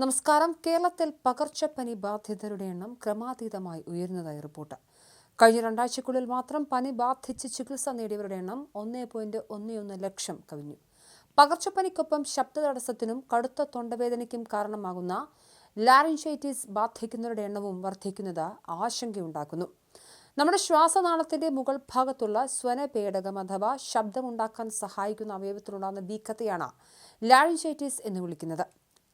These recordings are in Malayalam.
നമസ്കാരം. കേരളത്തിൽ പകർച്ചപ്പനി ബാധിതരുടെ എണ്ണം ക്രമാതീതമായി ഉയരുന്നതായി റിപ്പോർട്ട്. കഴിഞ്ഞ രണ്ടാഴ്ചക്കുള്ളിൽ മാത്രം പനി ബാധിച്ച് ചികിത്സ നേടിയവരുടെ എണ്ണം ഒന്നേ പോയിന്റ് ഒന്നൊന്ന് ലക്ഷം കവിഞ്ഞു. പകർച്ചപ്പനിക്കൊപ്പം ശബ്ദതടസ്സത്തിനും കടുത്ത തൊണ്ടവേദനയ്ക്കും കാരണമാകുന്ന ലാറിൻഷൈറ്റിസ് ബാധിക്കുന്നവരുടെ എണ്ണവും വർദ്ധിക്കുന്നത് ആശങ്കയുണ്ടാക്കുന്നു. നമ്മുടെ ശ്വാസനാളത്തിന്റെ മുകൾ ഭാഗത്തുള്ള സ്വനപേടകം അഥവാ ശബ്ദമുണ്ടാക്കാൻ സഹായിക്കുന്ന അവയവത്തിലുണ്ടാകുന്ന വീക്കത്തെയാണ് ലാറിൻഷൈറ്റിസ് എന്ന് വിളിക്കുന്നത്.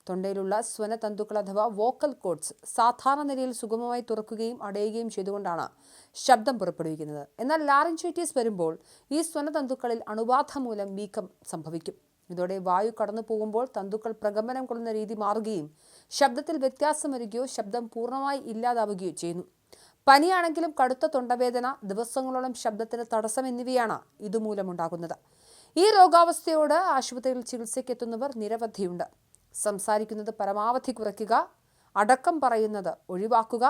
തൊണ്ടയിലുള്ള സ്വനതന്തുക്കൾ അഥവാ വോക്കൽ കോഡ്സ് സാധാരണ നിലയിൽ സുഗമമായി തുറക്കുകയും അടയുകയും ചെയ്തുകൊണ്ടാണ് ശബ്ദം പുറപ്പെടുവിക്കുന്നത്. എന്നാൽ ലാറിൻഷൈറ്റിസ് വരുമ്പോൾ ഈ സ്വനതന്തുക്കളിൽ അണുബാധ മൂലം വീക്കം സംഭവിക്കും. ഇതോടെ വായു കടന്നു പോകുമ്പോൾ തന്തുക്കൾ പ്രകമ്പനം കൊള്ളുന്ന രീതി മാറുകയും ശബ്ദത്തിൽ വ്യത്യാസം വരികയോ ശബ്ദം പൂർണമായി ഇല്ലാതാവുകയോ ചെയ്യുന്നു. പനിയാണെങ്കിലും കടുത്ത തൊണ്ടവേദന ദിവസങ്ങളോളം ശബ്ദത്തിന് തടസ്സം എന്നിവയാണ് ഇതുമൂലമുണ്ടാകുന്നത്. ഈ രോഗാവസ്ഥയോട് ആശുപത്രിയിൽ ചികിത്സയ്ക്കെത്തുന്നവർ നിരവധിയുണ്ട്. സംസാരിക്കുന്നത് പരമാവധി കുറയ്ക്കുക അടക്കം പറയുന്നത് ഒഴിവാക്കുക.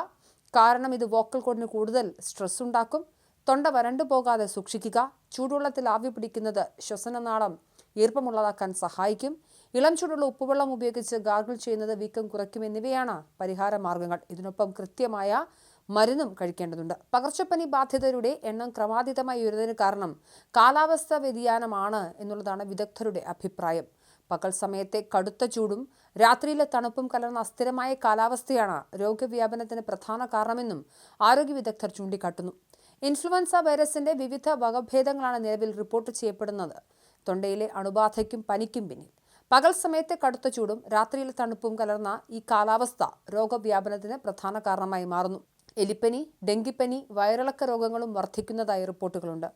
കാരണം ഇത് വോക്കൽ കോഡിന് കൂടുതൽ സ്ട്രെസ് ഉണ്ടാക്കും. തൊണ്ട വരണ്ടു പോകാതെ സൂക്ഷിക്കുക. ചൂടുവെള്ളത്തിൽ ആവി പിടിക്കുന്നത് ശ്വസനനാളം ഈർപ്പമുള്ളതാക്കാൻ സഹായിക്കും. ഇളം ചൂടുള്ള ഉപ്പുവെള്ളം ഉപയോഗിച്ച് ഗാർഗിൾ ചെയ്യുന്നത് വീക്കം കുറയ്ക്കും എന്നിവയാണ് പരിഹാര മാർഗങ്ങൾ. ഇതിനൊപ്പം കൃത്യമായ മരുന്നും കഴിക്കേണ്ടതുണ്ട്. പകർച്ചപ്പനി ബാധിതരുടെ എണ്ണം ക്രമാതീതമായി ഉയരുന്നതിന് കാരണം കാലാവസ്ഥ വ്യതിയാനമാണ് എന്നുള്ളതാണ് വിദഗ്ധരുടെ അഭിപ്രായം. പകൽ സമയത്തെ കടുത്ത ചൂടും രാത്രിയിലെ തണുപ്പും കലർന്ന അസ്ഥിരമായ കാലാവസ്ഥയാണ് രോഗവ്യാപനത്തിന് പ്രധാന കാരണമെന്നും ആരോഗ്യ വിദഗ്ധർ ചൂണ്ടിക്കാട്ടുന്നു. ഇൻഫ്ലുവൻസ വൈറസിന്റെ വിവിധ വകഭേദങ്ങളാണ് നിലവിൽ റിപ്പോർട്ട് ചെയ്യപ്പെടുന്നത്. തൊണ്ടയിലെ അണുബാധയ്ക്കും പനിക്കും പിന്നിൽ. പകൽ സമയത്തെ കടുത്ത ചൂടും രാത്രിയിലെ തണുപ്പും കലർന്ന ഈ കാലാവസ്ഥ രോഗവ്യാപനത്തിന് പ്രധാന കാരണമായി മാറുന്നു. എലിപ്പനി ഡെങ്കിപ്പനി വയറിളക്ക രോഗങ്ങളും വർദ്ധിക്കുന്നതായി റിപ്പോർട്ടുകളുണ്ട്.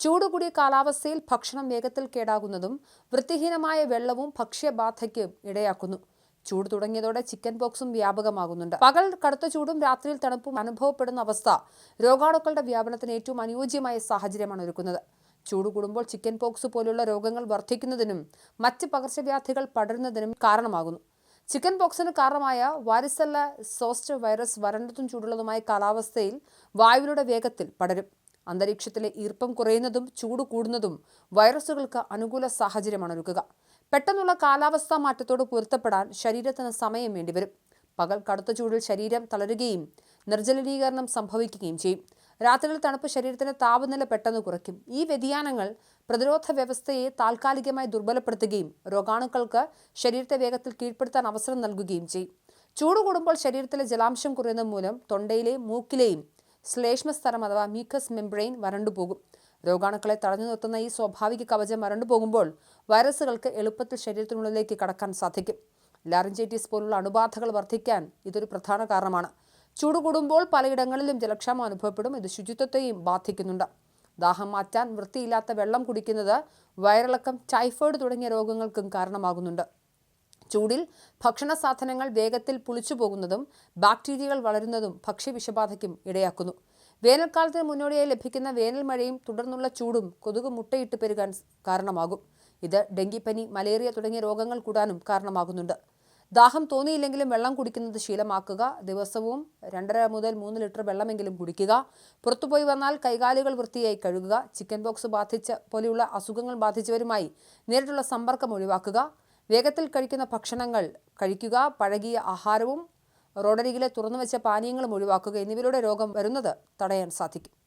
ചൂടുകൂടിയ കാലാവസ്ഥയിൽ ഭക്ഷണം വേഗത്തിൽ കേടാകുന്നതും വൃത്തിഹീനമായ വെള്ളവും ഭക്ഷ്യബാധയ്ക്ക് ഇടയാക്കുന്നു. ചൂട് തുടങ്ങിയതോടെ ചിക്കൻ പോക്സും വ്യാപകമാകുന്നുണ്ട്. പകൽ കടുത്ത ചൂടും രാത്രിയിൽ തണുപ്പും അനുഭവപ്പെടുന്ന അവസ്ഥ രോഗാണുക്കളുടെ വ്യാപനത്തിന് ഏറ്റവും അനുയോജ്യമായ സാഹചര്യമാണ് ഒരുക്കുന്നത്. ചൂട് കൂടുമ്പോൾ ചിക്കൻ പോക്സ് പോലുള്ള രോഗങ്ങൾ വർദ്ധിക്കുന്നതിനും മറ്റ് പകർച്ചവ്യാധികൾ പടരുന്നതിനും കാരണമാകുന്നു. ചിക്കൻ പോക്സിന് കാരണമായ വാരിസല്ല സോസ്റ്റ് വൈറസ് വരണ്ടതും ചൂടുള്ളതുമായ കാലാവസ്ഥയിൽ വായുവിലൂടെ വേഗത്തിൽ പടരും. അന്തരീക്ഷത്തിലെ ഈർപ്പം കുറയുന്നതും ചൂട് കൂടുന്നതും വൈറസുകൾക്ക് അനുകൂല സാഹചര്യമാണ് ഒരുക്കുക. പെട്ടെന്നുള്ള കാലാവസ്ഥാ മാറ്റത്തോട് പൊരുത്തപ്പെടാൻ ശരീരത്തിന് സമയം വേണ്ടിവരും. പകൽ കടുത്ത ചൂടിൽ ശരീരം തളരുകയും നിർജലീകരണം സംഭവിക്കുകയും ചെയ്യും. രാത്രിയിൽ തണുപ്പ് ശരീരത്തിന്റെ താപനില പെട്ടെന്ന് കുറയ്ക്കും. ഈ വ്യതിയാനങ്ങൾ പ്രതിരോധ വ്യവസ്ഥയെ താൽക്കാലികമായി ദുർബലപ്പെടുത്തുകയും രോഗാണുക്കൾക്ക് ശരീരത്തെ വേഗത്തിൽ കീഴ്പ്പെടുത്താൻ അവസരം നൽകുകയും ചെയ്യും. ചൂട് കൂടുമ്പോൾ ശരീരത്തിലെ ജലാംശം കുറയുന്ന മൂലം തൊണ്ടയിലെയും മൂക്കിലെയും ശ്ലേഷ്മസ്ഥലം അഥവാ മീക്കസ് മെംബ്രെയിൻ വരണ്ടുപോകും. രോഗാണുക്കളെ തടഞ്ഞു നിർത്തുന്ന ഈ സ്വാഭാവിക കവചം വരണ്ടുപോകുമ്പോൾ വൈറസുകൾക്ക് എളുപ്പത്തിൽ ശരീരത്തിനുള്ളിലേക്ക് കടക്കാൻ സാധിക്കും. ലാറിഞ്ചൈറ്റിസ് പോലുള്ള അണുബാധകൾ വർദ്ധിക്കാൻ ഇതൊരു പ്രധാന കാരണമാണ്. ചൂട് കൂടുമ്പോൾ പലയിടങ്ങളിലും ജലക്ഷാമം അനുഭവപ്പെടും. ഇത് ശുചിത്വത്തെയും ബാധിക്കുന്നുണ്ട്. ദാഹം മാറ്റാൻ വൃത്തിയില്ലാത്ത വെള്ളം കുടിക്കുന്നത് വയറിളക്കം ടൈഫോയിഡ് തുടങ്ങിയ രോഗങ്ങൾക്കും കാരണമാകുന്നുണ്ട്. ചൂടിൽ ഭക്ഷണ സാധനങ്ങൾ വേഗത്തിൽ പുളിച്ചു പോകുന്നതും ബാക്ടീരിയകൾ വളരുന്നതും ഭക്ഷ്യവിഷബാധയ്ക്കും ഇടയാക്കുന്നു. വേനൽക്കാലത്തിന് മുന്നോടിയായി ലഭിക്കുന്ന വേനൽ മഴയും തുടർന്നുള്ള ചൂടും കൊതുക് മുട്ടയിട്ട് പെരുകാൻ കാരണമാകും. ഇത് ഡെങ്കിപ്പനി മലേറിയ തുടങ്ങിയ രോഗങ്ങൾ കൂടാനും കാരണമാകുന്നുണ്ട്. ദാഹം തോന്നിയില്ലെങ്കിലും വെള്ളം കുടിക്കുന്നത് ശീലമാക്കുക. ദിവസവും രണ്ടര മുതൽ മൂന്ന് ലിറ്റർ വെള്ളമെങ്കിലും കുടിക്കുക. പുറത്തുപോയി വന്നാൽ കൈകാലുകൾ വൃത്തിയായി കഴുകുക. ചിക്കൻ ബോക്സ് ബാധിച്ച പോലെയുള്ള അസുഖങ്ങൾ ബാധിച്ചവരുമായി നേരിട്ടുള്ള സമ്പർക്കം ഒഴിവാക്കുക. വേഗത്തിൽ കഴിക്കുന്ന ഭക്ഷണങ്ങൾ കഴിക്കുക. പഴകിയ ആഹാരവും റോഡരികിലെ തുറന്നുവെച്ച പാനീയങ്ങളും ഒഴിവാക്കുക. എന്നിവയിലൂടെ രോഗം വരുന്നത് തടയാൻ സാധിക്കും.